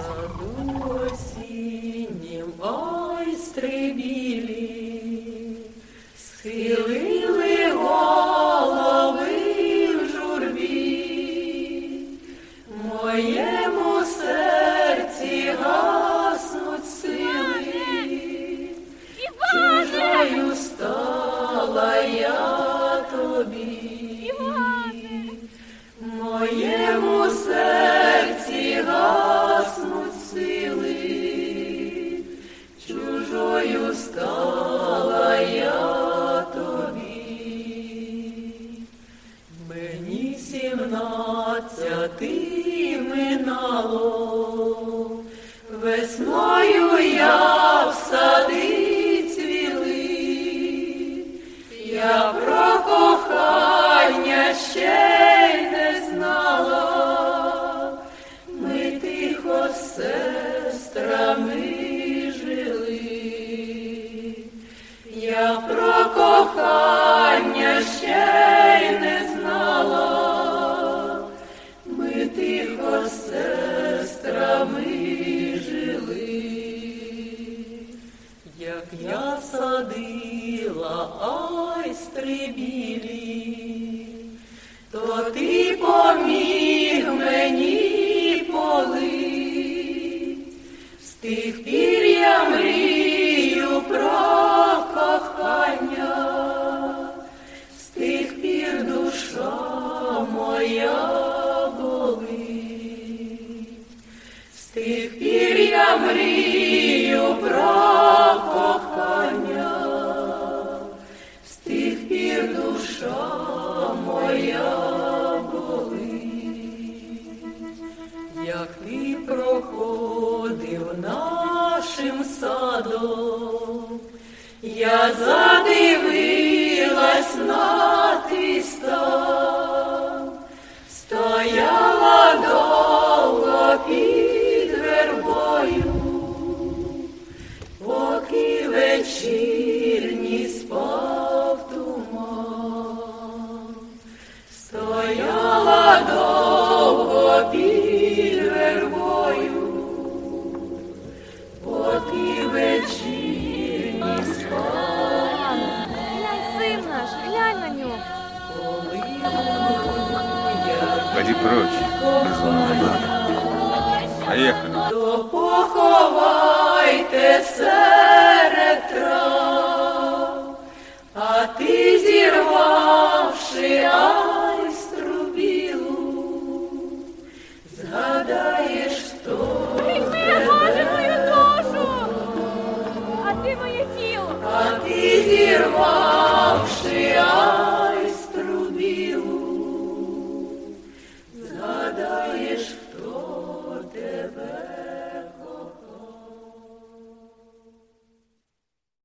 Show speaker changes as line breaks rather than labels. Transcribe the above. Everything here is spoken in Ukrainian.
саду осіннім ойстри білі, схилили голови в журбі, моєму серці гаснуть сили, чужою стала я тобі. Мені сімнадцяти минало, весною я в сади цвіли, я про кохання ще й не знала, ми тихо сестрами жили, я про кохання Як я садила айстри білі, то ти поміг мені полить. З тих пір я мрію про кохання, з тих пір душа моя болить. З тих пір мрію про Як ти проходив нашим садом, я задивилась я
Пойди прочь. Поехали.
то поховайте серед